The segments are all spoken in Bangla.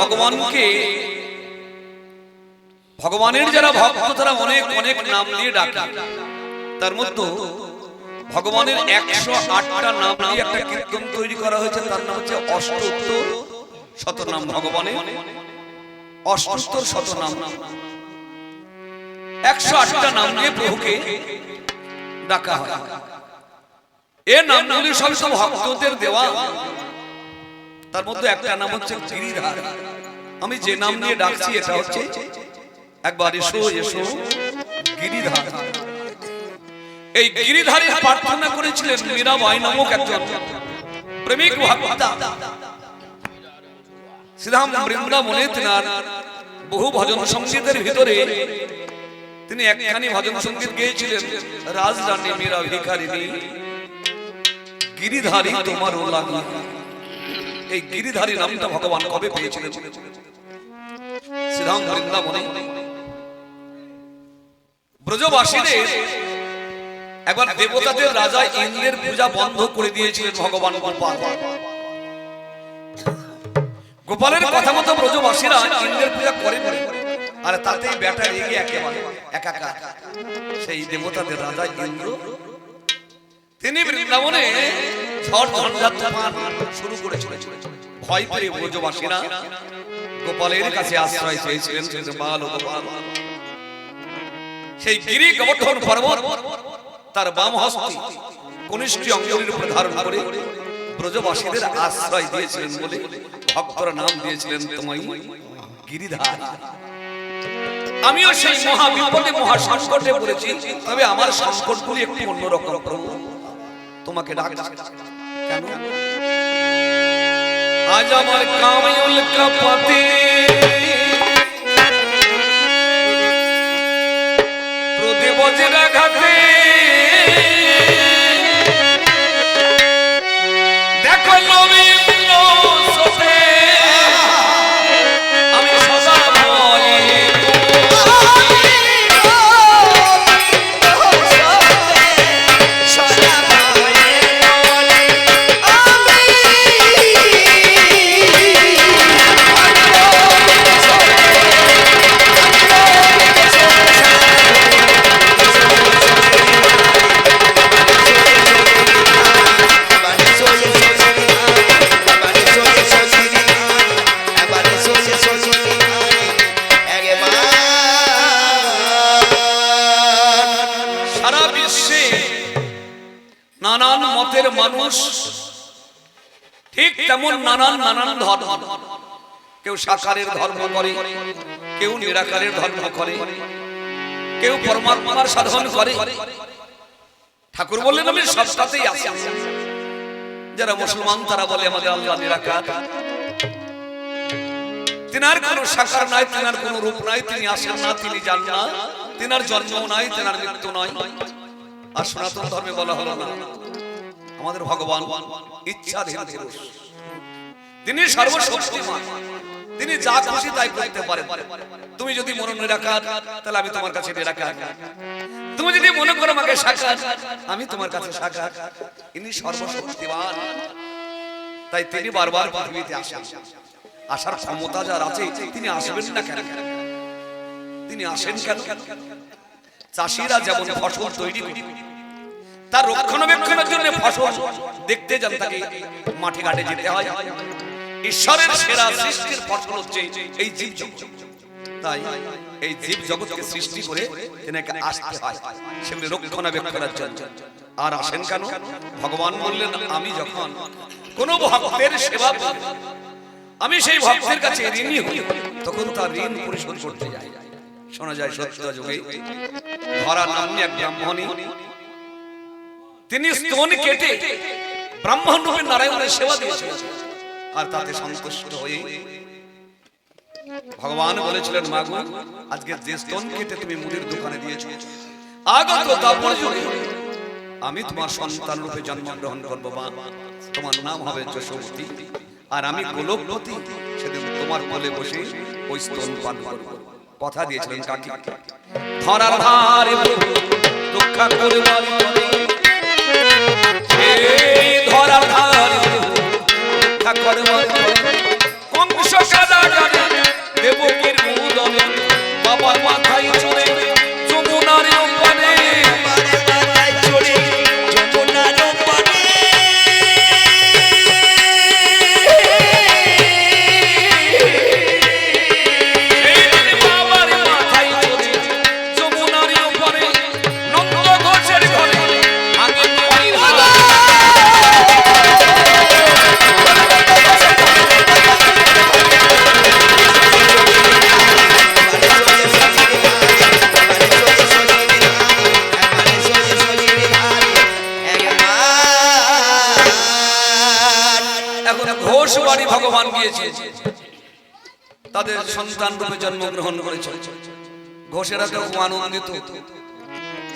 ভগবানকে ভগবানের যারা ভক্ত, তারা অনেক অনেক নাম দিয়ে ডাকে। তার মধ্যে ভগবানের একশো আটটা নাম দিয়ে একটা কীর্তন তৈরি করা হয়েছে। তার নাম হচ্ছে অষ্টোত্তর শতনাম ভগবানের। অষ্টোত্তর একশো আটটা নাম প্রভুকে ডাকা হয়। এ নামগুলি সব সব ভক্তদের দেওয়া। তার মধ্যে একটা নাম হচ্ছে আমি যে নাম নিয়ে ডাকছি এটা হচ্ছে একবার এসো এসো। গিরিধার। এই গিরিধারে প্রার্থনা করেছিলেন মীরাবাই নামক একজন প্রেমিক ভক্তা। শ্রীরাম বৃন্দাবনে তেনার বহু ভজন সঙ্গীতের ভিতরে তিনি একখানি ভজন সংগীত গেয়েছিলেন রাজরানী মীরা ভিখারিনী গিরিধারী তোমার লাগি। এই গিরিধারী নামটা ভগবান কবে পেয়েছিলেন? শ্রীরাম বৃন্দাবনে ব্রজবাসীদের একবার দেবতাদের রাজা ইন্দ্রের পূজা বন্ধ করে দিয়েছিলেন ভগবান গোপাল। গোপালের কথা মতো ব্রজবাসীরা ইন্দ্রের পূজা করেন, আর তাতেই ব্যাটা রেগে একেবারে একাকার। সেই দেবতাদের রাজা ইন্দ্র, তিনি বৃন্দাবনে ঝড় ঝঞ্ঝা তুফান শুরু করেছিলেন। ভয় পেয়ে ব্রজবাসীরা গোপালের কাছে আশ্রয় চেয়েছিলেন সে গোপাল গোপাল। সেই গিরি গোবর্ধন পর্বত তার বাম হস্তে কনিষ্ঠ অঙ্গুলির উপর ধারণ করে ব্রজবাসীদের আশ্রয় দিয়েছিলেন বলে ভক্তরা নাম দিয়েছিলেন তোমায় গিরিধার। আমিও সেই মহা বিপদে মহা সংকটে পড়েছি তবে আমার সংকটগুলি একটু অন্যরকম প্রভু। তোমাকে ডাক কেন? আজ আমার কামায়ুল কাপাতে। প্রদীপ বজ্রাঘাতে নানান মানুষ ঠিক তেমন নানান নানান ধর্ম। কেউ সাকারের ধর্ম করে, কেউ নিরাকারের ধর্ম করে, কেউ পরমাত্মার সাধন করে। ঠাকুর বললেন, আমি সবটাতেই আছি। যারা মুসলমান, তারা বলে, আমাদের আল্লাহ নিরাকার। তিনার কোনো সাকার নাই, তিনার কোনো রূপ নাই, তিনি আসেন না, তিনি যান না। তিনার জন্ম নাই, তিনার মৃত্যু নয় আর সনাতন ধর্মে বলা হলো না। আমাদের ভগবান ইচ্ছাধীন পুরুষ। তিনি সর্বশক্তিমান। তিনি যা খুশি তাই করতে পারেন। তুমি যদি মনে নিরাকার তাহলে আমি তোমার কাছে নিরাকার তুমি যদি মনে করো আমাকে সাকার আমি তোমার কাছে সাকার। ইনি সর্বশক্তিমান। তাই তিনি বারবার পৃথিবীতে আসেন। আসার ক্ষমতা যার আছে তিনি আসবেন না কেন? তিনি আসেন কেন? চাষিরা যেমন ফসল তৈরি করে তার রক্ষণাবেক্ষণের জন্য ফসল দেখতে যান তাকে, মাঠে ঘাটে যেতে হয়। ঈশ্বরের সেরা সৃষ্টির ফসল হচ্ছে এই জীব তাই এই জীব জগৎকে সৃষ্টি করে তেনাকে আসতে হয়, সেগুলি রক্ষণাবেক্ষণের জন্য। আর আসেন কেন? ভগবান বললেন, আমি যখন কোনো ভক্তের সেবা আমি সেই ভক্তের কাছে ঋণী হই, তখন তার ঋণ পরিশোধ করতে যাই। শোনা যায় সত্য যুগে ধরা নামনি এক ব্রাহ্মণী তিনি স্তন কেটে ব্রাহ্মণ রূপে নারায়ণের সেবা দিয়েছিলেন। আর তাতে সন্তুষ্ট হয়ে ভগবান বলেছিলেন মাগু আজকে যে স্তন কেটে তুমি মুদির দোকানে দিয়েছ, আগত তারপর আমি তোমার সন্তান রূপে জন্মগ্রহণ করব, মা, তোমার নাম হবে যশোবতী, আর আমি গোলকপতি, সেদিন তোমার কোলে বসে ওই স্তন পান করব। কথা দিয়েছিলেন কাকি। ধরার ধারে ধরার ধার। ঠাকুর কংস কাদা দেবকীর মুদন বাবার মাথায় চলে কারাগারে তাদের সন্তান রূপে জন্মগ্রহণ করেছে। ঘোষেরা তো আনন্দিত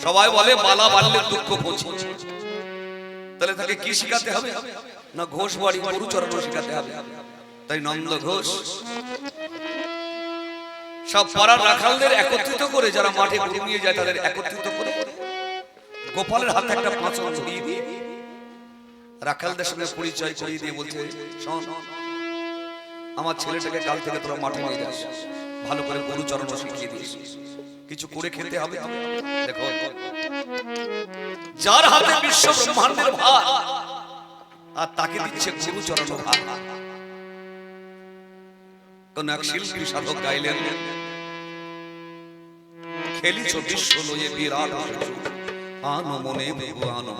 সবাই বলে, বালা বাড়লে দুঃখ পৌঁছে। তাহলে তাকে কি শিখাতে হবে? না ঘোষ বাড়ি শিখাতে হবে। তাই নন্দ ঘোষ সব পাড়ার রাখালদের একত্রিত করে, যারা মাঠে যায়, তাদের একত্রিত করে গোপালের হাতে একটা পাঁচন ধরিয়ে দিয়ে রাখালদের সঙ্গে পরিচয় করিয়ে দিয়ে বলছে, শোন আমার ছেলেটাকে কাল থেকে তোরা মাঠে নিয়ে যাস ভালো করে গরু চরণ শিখিয়ে দিস কিছু করে খেতে হবে। দেখো, যার হাতে বিশ্ব ব্রহ্মাণ্ডের ভার, আর তাকে দিচ্ছে গরু চরণ ভার কোন এক শিল্পী সাধক গাইলেন, খেলিছ বিশ্ব লয়ে বিরাট আনো মনে আনো।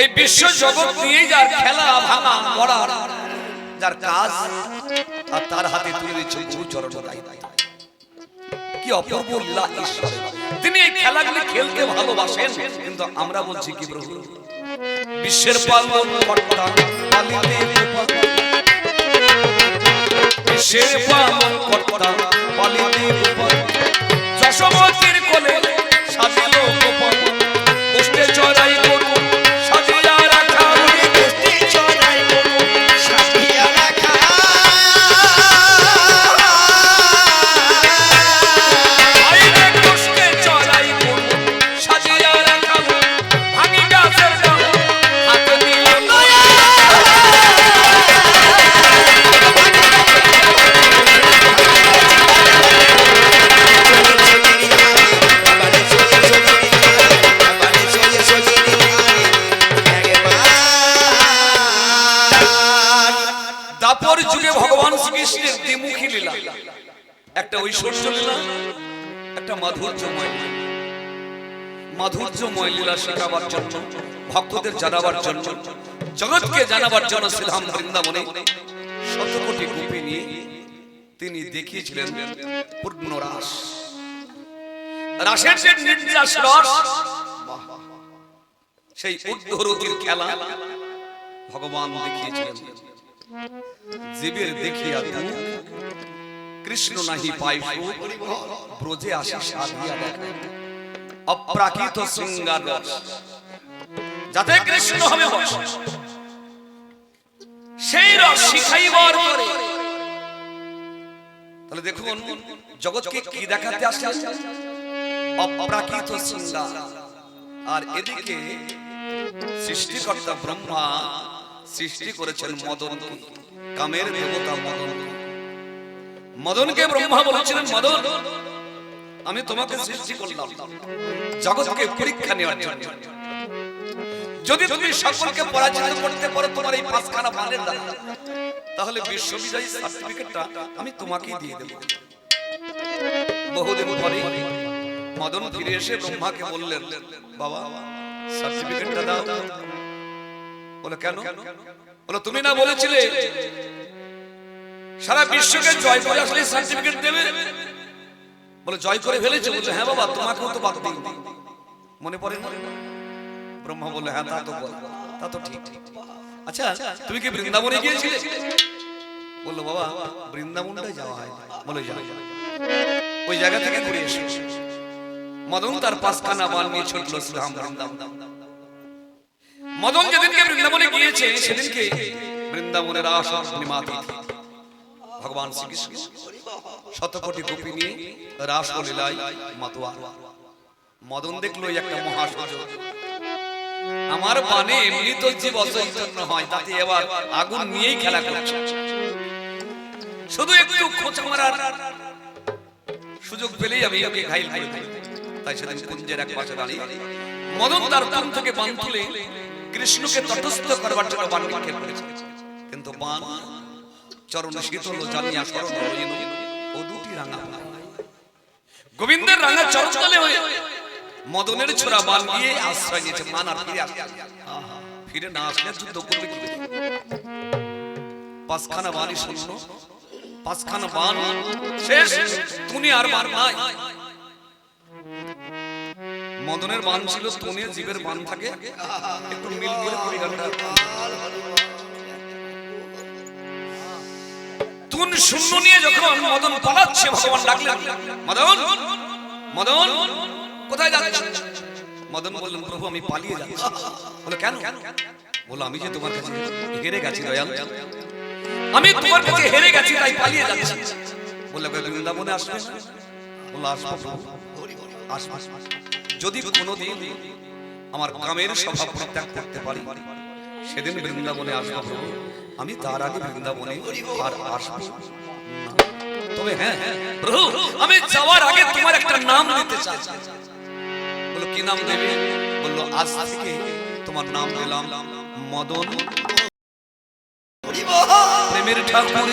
এই বিশ্ব জগৎ নিয়ে যার খেলা, ভাঙা মরা যার কাজ আর তার হাতে তুলে দিচ্ছে গুরু চরণ কি অপূর্ব লীলা ঈশ্বরের। তিনি এই খেলাগুলি খেলতে ভালোবাসেন, কিন্তু আমরা বলছি কি প্রভু বিশ্বের পালন কর্তা পালিতে বিশ্বের পালন কর্তা পালিতে। যশোমতির কোলে মাধুর্যময়। মাধুর্যময় লীলা শেখাবার জন্য, ভক্তদের জানাবার জন্য, জগৎকে জানাবার জন্য শ্রীধাম বৃন্দাবনে শত কোটি গোপী নিয়ে তিনি দেখিয়েছিলেন পূর্ণ রাস। রাসের যে নির্যাস রস সেই উদ্ধরতির খেলা ভগবান দেখিয়েছিলেন। জীবের দেখিয়া দুঃখ। কৃষ্ণ নাহি পাই ব্রজে আসি সাধিয়া অপ্রাকৃত শৃঙ্গার রস। যাতে কৃষ্ণ হবে সেই রস শিখাইবার পরে। তাহলে দেখুন জগৎকে কি দেখাতে আসছে অপ্রাকৃত শৃঙ্গার আর এদিকে সৃষ্টিকর্তা ব্রহ্মা সৃষ্টি করেছেন মদন কামের দেবতা মদন মদনকে ব্রহ্মা বলেছিলেন, মদন, আমি তোমাকে সৃষ্টি করলাম, জগৎকে পরীক্ষা নেওয়ার জন্য। যদি তুমি সকলকে পরাজিত করতে পারো, তোমার এই পাঁচখানা বানের দ্বারা, তাহলে বিশ্ববিজয়ী সার্টিফিকেটটা আমি তোমাকেই দিয়ে দেব। বহুদিন পরে মদন ফিরে এসে ব্রহ্মাকে বললেন, বাবা সার্টিফিকেটটা দাও। বলে, কেন? বলে, তুমি না বলেছিলে সারা বিশ্বকে জয় করে আসলে সার্টিফিকেট দেবে। বলে, জয় করে ফেলেছে? বলে হ্যাঁ বাবা, তোমাকেও তো বাদ দিই। মনে পড়ে না? ব্রহ্মা বলে হ্যাঁ তা তো বল, তা তো ঠিক। আচ্ছা তুমি কি বৃন্দাবনে গিয়েছিলে? বলল, বাবা, বৃন্দাবনটাই যাওয়া হয়। বলে, যাও ওই জায়গা থেকে ঘুরে এসে। মদন তার পাঁচখানা বান নিয়ে ছুটল শ্রীরাম বৃন্দাবন। মদন যেদিনকে বৃন্দাবনে গিয়েছে, সেদিনকে বৃন্দাবনের আসন নিমাতি ভগবান শতকোটি গোপী নিয়ে রাসলীলায় মাতোয়া মদন দেখল একটা মহাসুযোগ আমার বানে এমনি তো জীব অচৈতন্য হয়, তাতে এবার আগুন নিয়েই খেলা করছে। শুধু একটু খোঁচা মারার সুযোগ পেলেই আমি ওকে ঘাইল করে দিই। তাই সেদিন কুঞ্জের এক পাশে দাঁড়িয়ে মদন তার তুম থেকে বান তুলে কৃষ্ণকে তটস্থ করবার জন্য বান নিক্ষেপ করেছে। কিন্তু বান চরণ শীতল জানিয়া স্মরণ রইল ও দুটি রাঙা গোবিন্দের রাঙা চরণ তলে হয়ে মদনের ছোড়া বান গিয়ে আশ্রয় নিয়েছে মান আর ফিরে। ফিরে না আসলে যুদ্ধ করবে কি পাঁচখানা বানই শূন্য পাঁচখানা বান শেষ। তুমি আর বান নাই। মদনের বান ছিল তনে জীবের বান থাকে। একটু মিল করে কুড়ি ঘণ্টা তুন শূন্য নিয়ে যখন মদন পালাচ্ছে, ভগবান ডাকলেন, মদন মদন, কোথায় যাচ্ছ? মদন বললেন, প্রভু, আমি পালিয়ে যাচ্ছি। বলে, কেন? বলো আমি যে তোমার কাছে হেরে গেছি, দয়াল। আমি তোমার কাছে হেরে গেছি, তাই পালিয়ে যাচ্ছি। বললে বৃন্দাবনে আসবে? বলল, আসব আসব। যদি কোনোদিন আমার কামের স্বভাব পরিত্যাগ করতে পারি, সেদিন বৃন্দাবনে আসব, প্রভু। আমি তার আগে বৃন্দাবনে আর আসব তবে হ্যাঁ প্রভু আমি যাওয়ার আগে তোমার একটা নাম নিতে চাই। বলল কি নাম দেবে বলল আজ থেকে তোমার নাম দিলাম মদন। প্রেমের ঠাকুর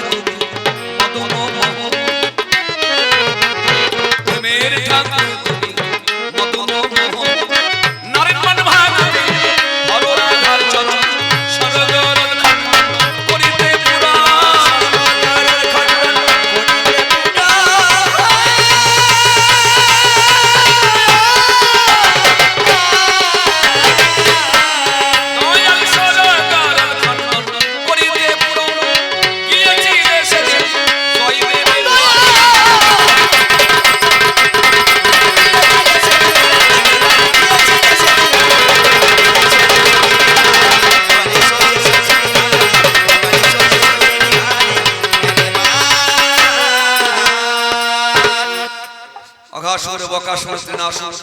তৃণাসুর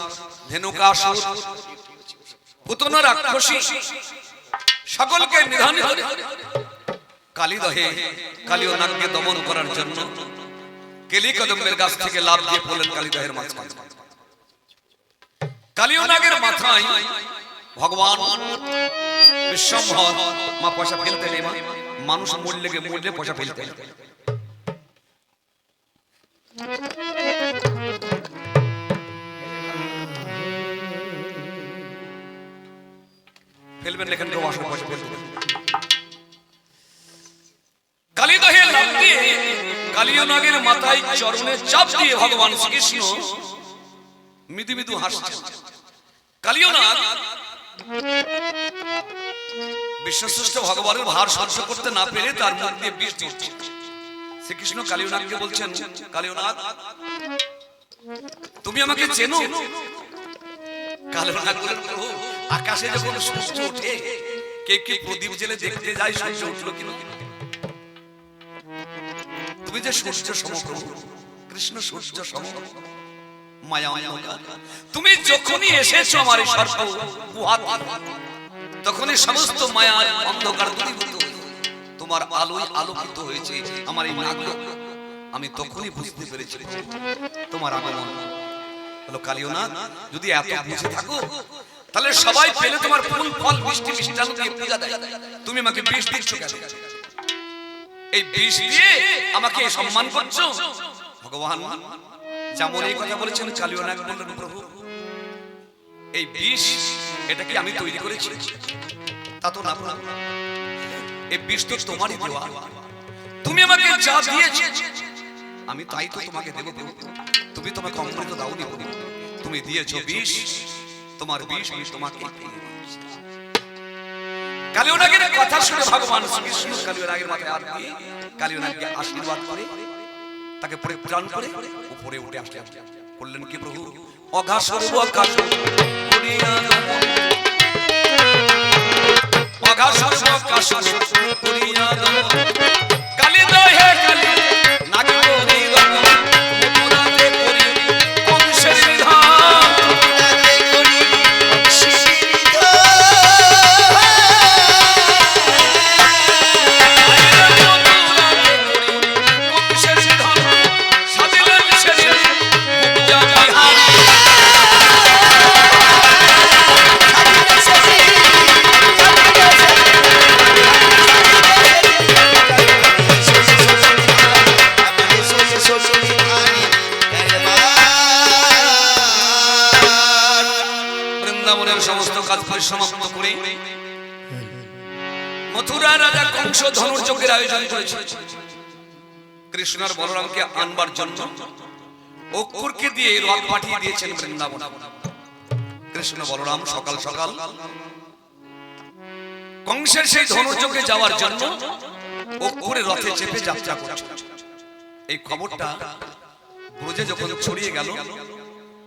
ধেনুকাসুর পুতন রাক্ষসী, সকলকে নিধন দমন করার জন্য কেলি কদম্বের গাছ থেকে লাভ দিয়ে মাথায় ভগবান মা পয়সা এবার মানুষ পয়সা ফেলতেন ফেলবেন এখানে কেউ আসলে পয়সা ফেলবেন। কালীদহে লাভ দিয়ে কালীয় নাগের মাথায় চরণে চাপ দিয়ে ভগবান শ্রীকৃষ্ণ মৃদু মৃদু হাসছেন। কালীয় নাগ বিশ্বশ্রেষ্ঠ ভগবানের ভার সহ্য করতে না পেরে তার মুখ দিয়ে বিষ দিচ্ছে শ্রীকৃষ্ণ কালীয়নাথকে বলছেন কালীয় তুমি আমাকে চেনো? কালীয় নাগ বলেন আকাশে যখন সূর্য ওঠে কে কে প্রদীপ জেলে দেখতে যায় সূর্য উঠল কিনা তুমি যে সূর্য সমপ্রভু কৃষ্ণ সূর্য সম মায়া। তুমি যখনই এসেছ আমার এই গুহাতে, তখনই সমস্ত মায়ার অন্ধকার দূরীভূত। তোমার আলোয় আলোকিত হয়েছে আমার এই নাগ আমি তখনই বুঝতে পেরেছি তোমার আগমন। হলো কালিও না যদি এত বুঝে থাকো তাহলে সবাই পেলে তোমার ফুল, ফল, মিষ্টি মিষ্টান্ন দিয়ে পূজা দেয় তুমি আমাকে বিষ দিচ্ছ কেন এই বিষ দিয়ে আমাকে সম্মান করছ ভগবান, যেমন এই কথা বলেছেন কালিও নাগ বললেন, প্রভু, এই বিষ এটা কি আমি তৈরি করেছি তা তো না। এই বিষ তো তোমারই দেওয়া তুমি আমাকে যা দিয়েছ, আমি তাই তো তোমাকে দেবো। তুমি তোমাকে অমৃত দাওনি প্রভু। তুমি দিয়েছ বিষ তোমার বিষ আমি তোমাকে। কালিওনাগের কথা শুনে ভগবান কালিওনাগের মাথায় হাত দিয়ে কালিওনাগকে আশীর্বাদ করে তাকে পরিত্রাণ করে উপরে উঠে আসতে বললেন কি প্রভু। কালী আয়োজন করেছে। কৃষ্ণর বলরামকে আনবার জন্য অক্ষরকে দিয়ে রথ পাঠিয়ে দিয়েছেন বৃন্দাবন। কৃষ্ণ বলরাম সকাল সকাল কংসের সেই ধনুর্যজ্ঞে যাওয়ার জন্য অক্ষরে রথে চেপে যাত্রা করছে। এই খবরটা ব্রজে যখন ছড়িয়ে গেল,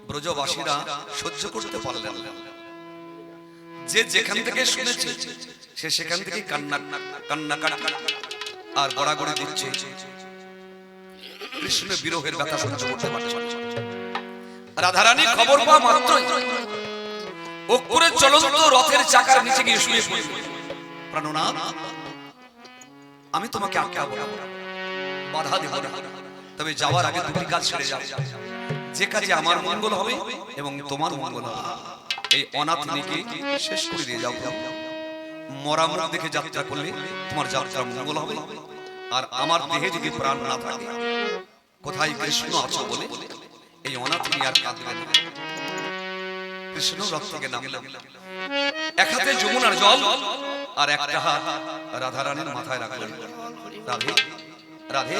ব্রজবাসীরা সহ্য করতে পারলেন যে যেখান থেকে শুনেছে, সে সেখান থেকে কান্না কান্না কাটা আর গড়াগড়ি দিচ্ছে কৃষ্ণের বিরহের ব্যথা সহ্য করতে পারছে রাধারানী খবর পাওয়া মাত্রই অক্ষরের চলন্ত রথের চাকার নিচে গিয়ে শুয়ে পড়ল। প্রাণনাথ, আমি তোমাকে আটকাবো বাধা দেব না। তবে যাওয়ার আগে দুটি কাজ ছেড়ে যাও। যে কাজে আমার মঙ্গল হবে এবং তোমার মঙ্গল হবে। এই অনাথনীকে শেষ করে দিয়ে যাও। মরা মুখ দেখে যাত্রা করলে তোমার যাত্রা মঙ্গল হবে। আর আমার দেহে যদি প্রাণ না থাকে, কোথায় কৃষ্ণ আছো বলে এই অনাথনী আর কাঁদবে না। কৃষ্ণ রথ থেকে নামলাম এক হাতে যমুনার জল আর একটা হাত রাধারানীর মাথায় রাখলেন। রাধে রাধে।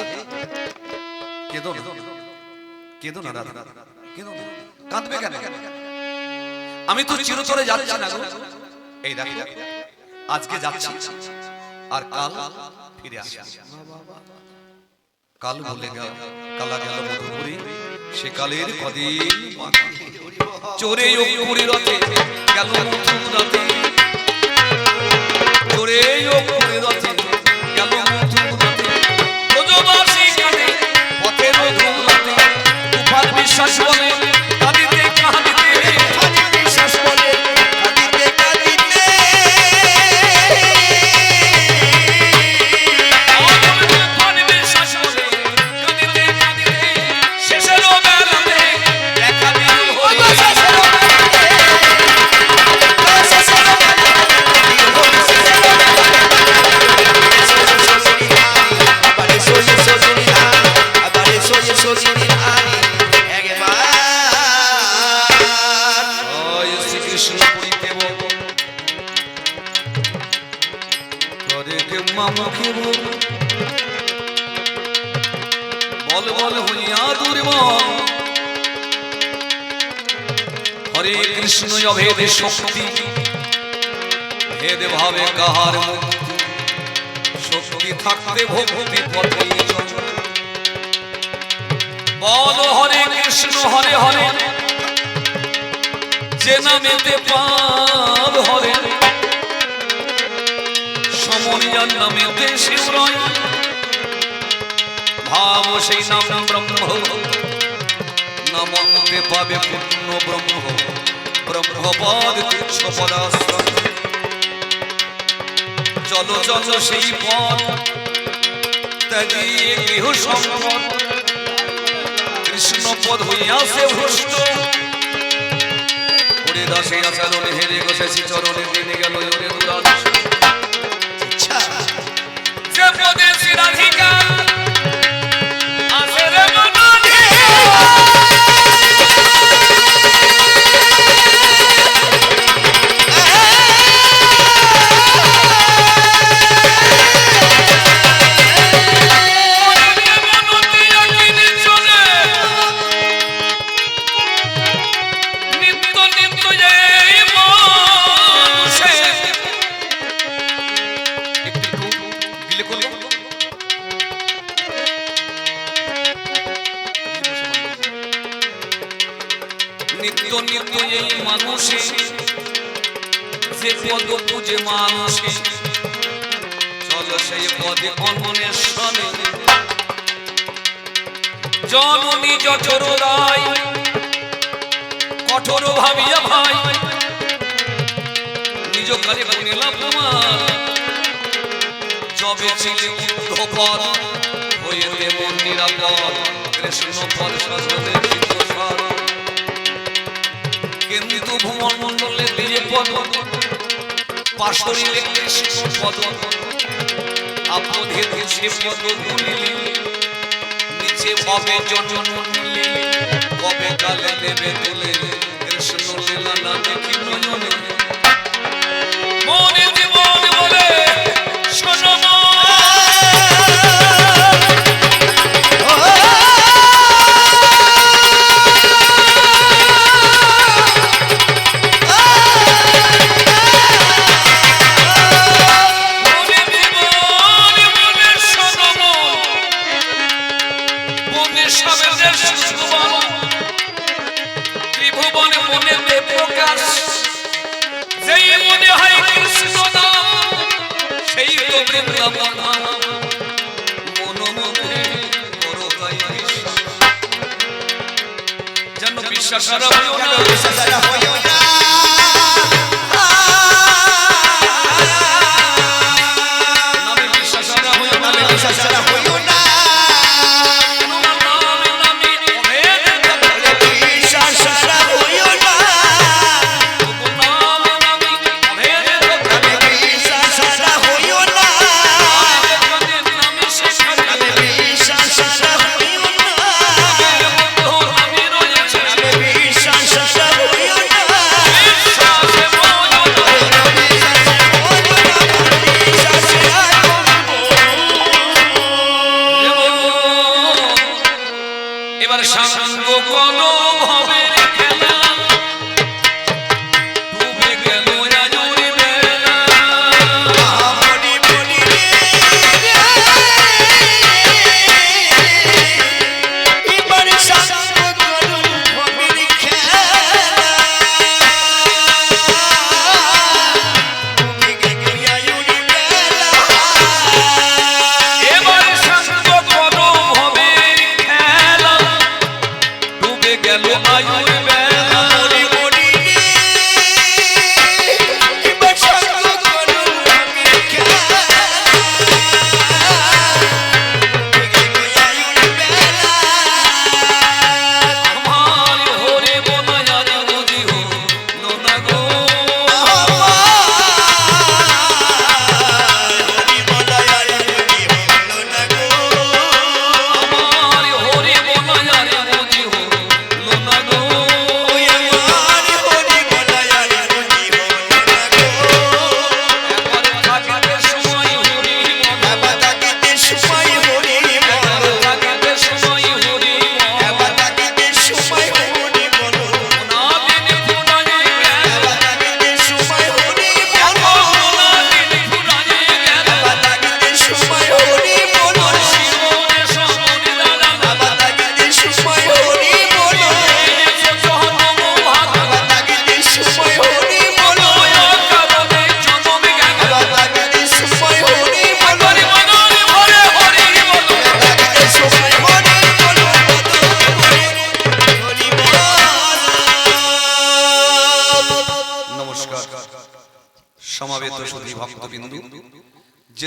কেঁদো না। কেঁদো না রাধা। কেঁদো না। কাঁদবে কেন? আমি তো চিরতরে যাচ্ছি না এই দেখ। আজকে যাচ্ছি। আর কাল ফিরে আসি কাল বলে গেল, কালা গেল মধুপুরি। সে কালের কদিন। চোরে অপুরি রথে গেল মথুরাতে চোরে অপুরি রথে গেল কাঁদে পথের ধুলাতে তুফান বিশ্বাস শক্তি। ভেদ ভাবে কাহার মুক্তি শক্তি থাকতে ভক্তি পথে। বল হরে কৃষ্ণ, হরে হরে। যে নামেতে পাব হরে। সমরিয়ার নামেতে শিবরয়। ভাব সেই নাম ব্রহ্ম। নামতে পাবে পূর্ণ ব্রহ্ম। ব্রহ্মপদ তুচ্ছ পদাশ্রয় চল চল সেই পথ। ত্যাগিয়ে গৃহ সম্পদ। কৃষ্ণ পদ হইয়াছে ভ্রষ্ট। করে দাসে আচরণে হেরে বসেছি, চরণে দিনে গেল ওরে দুরাদর্শ নিত্য এই মানুষে, যে পদ পুজে মানুষে। চল সেই পদে অন্বেষণে। জননী জঠর রায় কৃষ্ণ কিন্তু ভুবন মণ্ডলে দিয়ে পদ। কৃষ্ণ পদ। সে পদ নিচে কবে কালে দেবে তুলে কৃষ্ণ লীলা না দেখি নয়নে গেল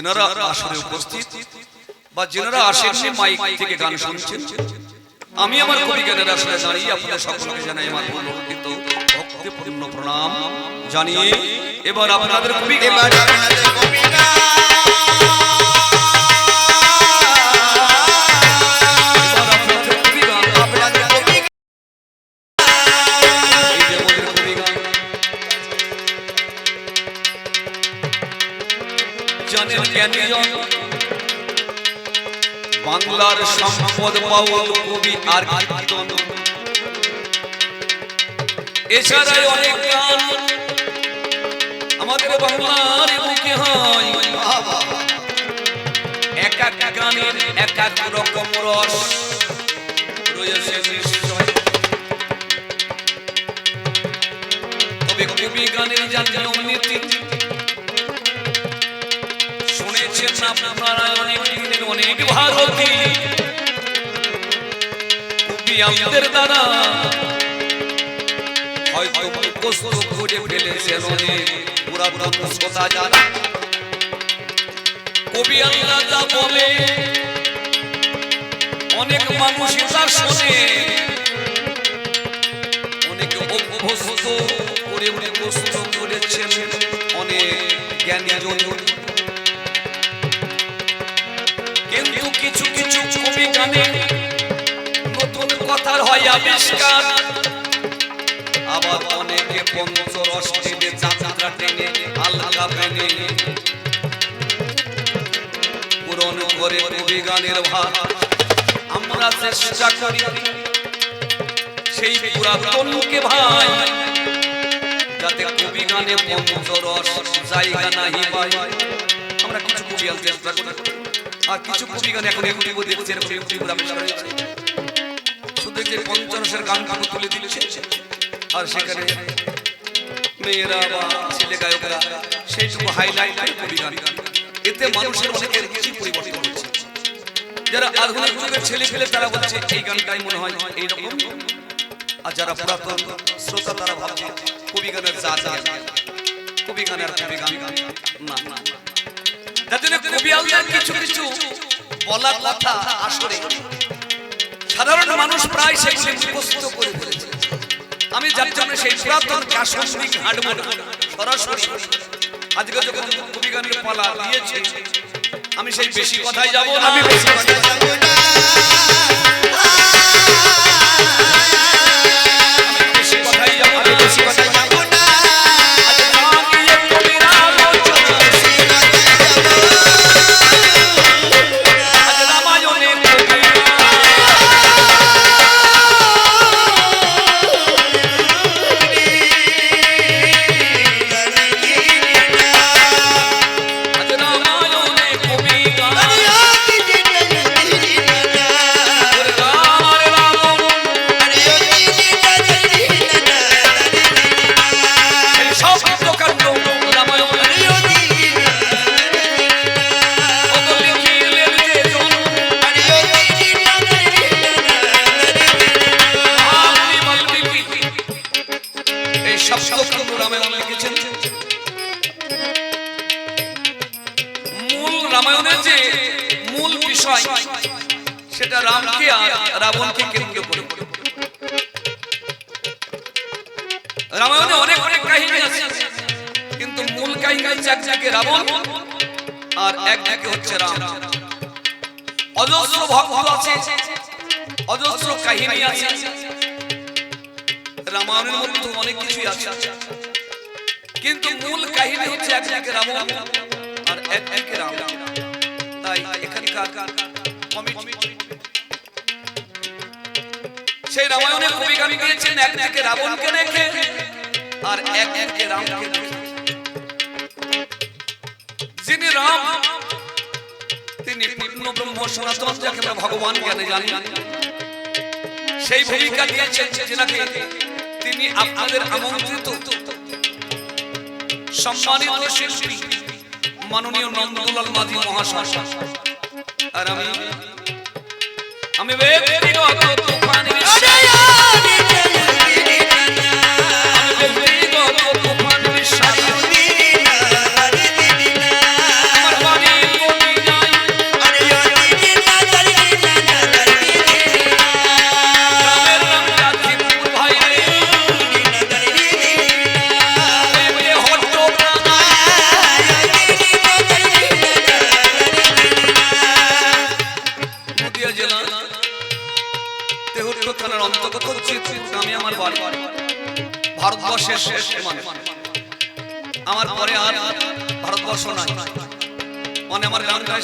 যেনারা আসরে উপস্থিত বা যেনারা আসেননি মাইক থেকে গান শুনছেন? আমি আমার কবি জ্ঞানের আসলে দাঁড়িয়ে আপনাদের সকলকে জানাই আমার মনোনীত ভক্তিপূর্ণ প্রণাম। জানিয়ে এবার আপনাদের কবি এবার আমাদের কবিতা জানেন জ্ঞানীজন বাংলার সম্পদ বাউল কবি আর কীর্তন। এছাড়াই অনেক গান আমাদের বাংলার বুকে হয়। এক এক গানের এক এক রকম রস রয়েছে নিশ্চয়। তবে কবি গানের জানলেন নীতি শুনেছেন আপনারা অনেক অনেক ভারতী। আমাদের দ্বারা হয়তো মুখস্থ করে ফেলেছেন অনেক পুরাতন শ্রোতা যারা কবি আল্লাহ যা বলে, অনেক মানুষই তা শোনে। অনেকে অভ্যস্ত করে মুখস্থ করেছেন, অনেক জ্ঞানী আবিষ্কার আবার অনেকে পঞ্চরস টেনে যাত্রা টেনে আলগা টেনে পূরণ করে কবি গানের আমরা চেষ্টা করি সেই পুরাতনকে ভাই। যাতে কবি গানে পঞ্চরস জায়গা নাহি পাই। আমরা কিছু কবি আনতে চেষ্টা করি। আর কিছু কবি গান এখন ইউটিউবে দেখছি এরকম ইউটিউবে পঞ্চাশের গান যে গানগুলো তুলে দিয়েছে আর সেখানে মেয়েরা বা ছেলে গায়করা সেইটুকু হাইলাইট কবি গান এতে মানুষের অনেকের কিছু পরিবর্তন হচ্ছে। যারা আধুনিক যুগের ছেলে ফেলে তারা বলছে, এই গানটাই মনে হয় এইরকম। আর যারা পুরাতন শ্রোতা তারা ভাবছে কবি গানের জাত আছে। কবি গান আর কবি গান না। না জন্য কবি আলদার কিছু কিছু বলা কথা আসলে সাধারণ মানুষ প্রায় সেগুলি মুখস্থ করে ফেলেছে আমি যার জন্য সেই পুরাতন কাশ্মীর হাঁটবো না সরাসরি আজকে যখন কবি গানের পালা দিয়েছে, আমি সেই বেশি কথায় যাব আমি বেশি কথায় যাব না। কিন্তু মূল কাহিনী হচ্ছে একদিকে রাবণ আর একদিকে রাম। তাই এখানকার কমিটি। সেই রামায়ণে কবি গান গিয়েছেন একদিকে রাবণকে রেখে আর একদিকে রামকে রেখে যিনি রাম তিনি পূর্ণ ব্রহ্ম সনাতন যাকে আমরা ভগবান জ্ঞানে জানি। সেই ভূমিকা দিয়েছেন যেনাকে তিনি আপনাদের আমন্ত্রিত। সম্মানিত শিল্পী মাননীয় নন্দলাল মাঝি মহাশয়। আর আমি আমি ব্যক্তিগত তুফানের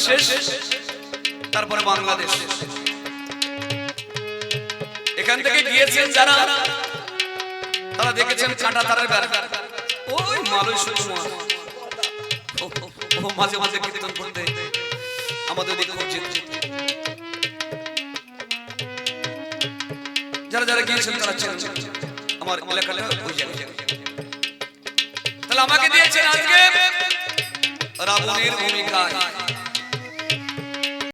শেষ। তারপরে বাংলাদেশ। এখান থেকে গিয়েছেন যারা, তারা দেখেছেন কাঁটা তারের বেড়া। ওই মালয় সুকুমার মাঝে মাঝে কীর্তন করতে আমাদের দিকে যেত যারা যারা গিয়েছেন, তারা ছিলেন আমার জায়গায় তাহলে আমাকে দিয়েছেন আজকে রাবণের ভূমিকায়।